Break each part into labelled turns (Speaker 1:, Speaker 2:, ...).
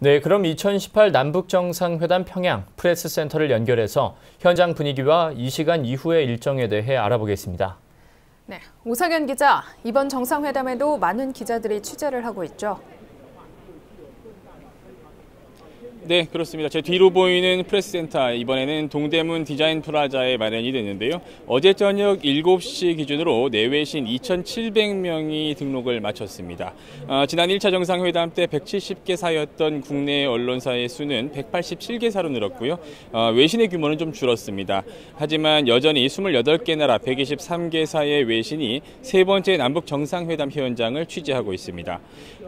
Speaker 1: 네, 그럼 2018 남북정상회담 평양 프레스센터를 연결해서 현장 분위기와 이 시간 이후의 일정에 대해 알아보겠습니다.
Speaker 2: 네, 오상현 기자, 이번 정상회담에도 많은 기자들이 취재를 하고 있죠.
Speaker 3: 네, 그렇습니다. 제 뒤로 보이는 프레스센터 이번에는 동대문 디자인 프라자에 마련이 됐는데요. 어제 저녁 7시 기준으로 내외신 2,700명이 등록을 마쳤습니다. 어, 지난 1차 정상회담 때 170개사였던 국내 언론사의 수는 187개사로 늘었고요. 어, 외신의 규모는 좀 줄었습니다. 하지만 여전히 28개 나라 123개사의 외신이 세 번째 남북 정상회담 현장을 취재하고 있습니다.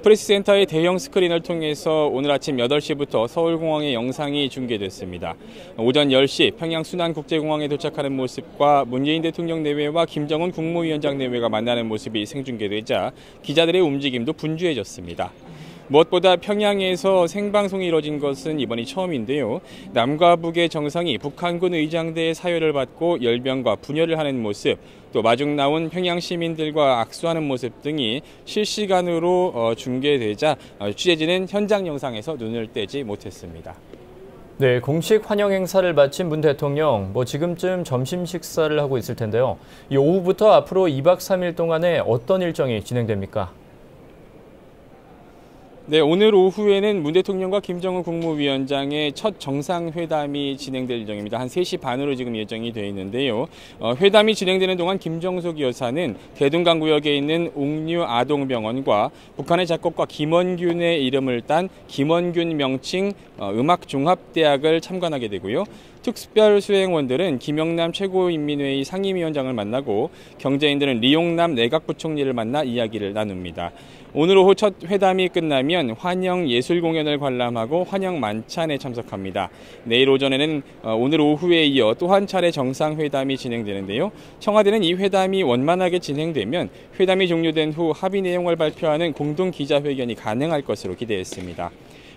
Speaker 3: 프레스센터의 대형 스크린을 통해서 오늘 아침 8시부터 서울 서울공항의 영상이 중계됐습니다. 오전 10시 평양 순안국제공항에 도착하는 모습과 문재인 대통령 내외와 김정은 국무위원장 내외가 만나는 모습이 생중계되자 기자들의 움직임도 분주해졌습니다. 무엇보다 평양에서 생방송이 이뤄진 것은 이번이 처음인데요. 남과 북의 정상이 북한군 의장대의 사회를 받고 열병과 분열을 하는 모습, 또 마중 나온 평양 시민들과 악수하는 모습 등이 실시간으로 어, 중계되자 어, 취재진은 현장 영상에서 눈을 떼지 못했습니다.
Speaker 1: 네, 공식 환영 행사를 마친 문 대통령, 뭐 지금쯤 점심 식사를 하고 있을 텐데요. 이 오후부터 앞으로 2박 3일 동안에 어떤 일정이 진행됩니까?
Speaker 3: 네, 오늘 오후에는 문 대통령과 김정은 국무위원장의 첫 정상회담이 진행될 예정입니다. 한 3시 반으로 지금 예정이 되어 있는데요. 어, 회담이 진행되는 동안 김정숙 여사는 대동강 구역에 있는 옥류 아동병원과 북한의 작곡가 김원균의 이름을 딴 김원균 명칭 어, 음악종합대학을 참관하게 되고요. 특별 수행원들은 김영남 최고인민회의 상임위원장을 만나고 경제인들은 리용남 내각부총리를 만나 이야기를 나눕니다. 오늘 오후 첫 회담이 끝나면 환영 예술 공연을 관람하고 환영 만찬에 참석합니다. 내일 오전에는 어, 오늘 오후에 이어 또 한 차례 정상회담이 진행되는데요. 청와대는 이 회담이 원만하게 진행되면 회담이 종료된 후 합의 내용을 발표하는 공동 기자회견이 가능할 것으로 기대했습니다.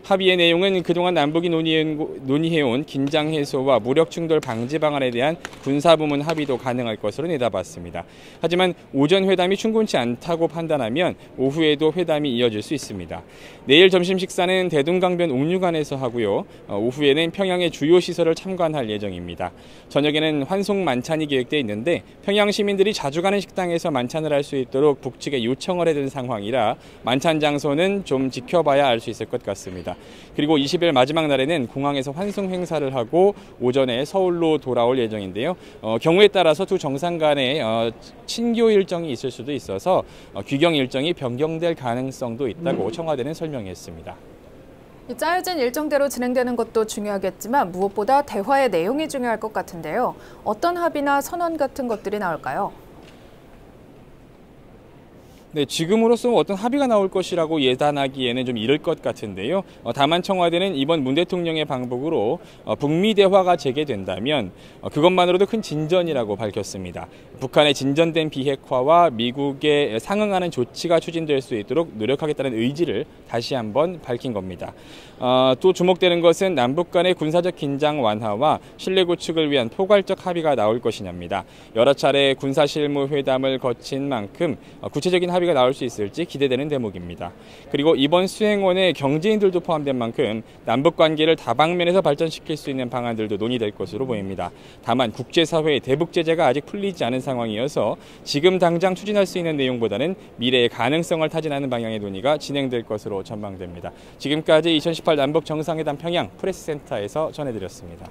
Speaker 3: 합의의 내용은 그동안 남북이 논의해온 긴장 해소와 무력 충돌 방지 방안에 대한 군사 부문 합의도 가능할 것으로 내다봤습니다. 하지만 오전 회담이 충분치 않다고 판단하면 오후에도 회담이 이어질 수 있습니다. 내일 점심 식사는 대동강변 옥류관에서 하고요. 어, 오후에는 평양의 주요 시설을 참관할 예정입니다. 저녁에는 환송 만찬이 계획돼 있는데 평양 시민들이 자주 가는 식당에서 만찬을 할 수 있도록 북측에 요청을 해둔 상황이라 만찬 장소는 좀 지켜봐야 알 수 있을 것 같습니다. 있습니다. 그리고 20일 마지막 날에는 공항에서 환승 행사를 하고 오전에 서울로 돌아올 예정인데요. 어, 경우에 따라서 두 정상 간의 어, 친교 일정이 있을 수도 있어서 어, 귀경 일정이 변경될 가능성도 있다고 청와대는 설명했습니다.
Speaker 2: 짜여진 일정대로 진행되는 것도 중요하겠지만 무엇보다 대화의 내용이 중요할 것 같은데요. 어떤 합의나 선언 같은 것들이 나올까요?
Speaker 3: 네, 지금으로서 어떤 합의가 나올 것이라고 예단하기에는 좀 이를 것 같은데요. 어, 다만 청와대는 이번 문 대통령의 방북으로 어, 북미 대화가 재개된다면 어, 그것만으로도 큰 진전이라고 밝혔습니다. 북한의 진전된 비핵화와 미국에 상응하는 조치가 추진될 수 있도록 노력하겠다는 의지를 다시 한번 밝힌 겁니다. 어, 또 주목되는 것은 남북 간의 군사적 긴장 완화와 신뢰 구축을 위한 포괄적 합의가 나올 것이냐입니다. 여러 차례 군사 실무 회담을 거친 만큼 어, 구체적인 합의 합의가 나올 수 있을지 기대되는 대목입니다. 그리고 이번 수행원에 경제인들도 포함된 만큼 남북 관계를 다방면에서 발전시킬 수 있는 방안들도 논의될 것으로 보입니다. 다만 국제사회의 대북 제재가 아직 풀리지 않은 상황이어서 지금 당장 추진할 수 있는 내용보다는 미래의 가능성을 타진하는 방향의 논의가 진행될 것으로 전망됩니다. 지금까지 2018 남북 정상회담 평양 프레스센터에서 전해드렸습니다.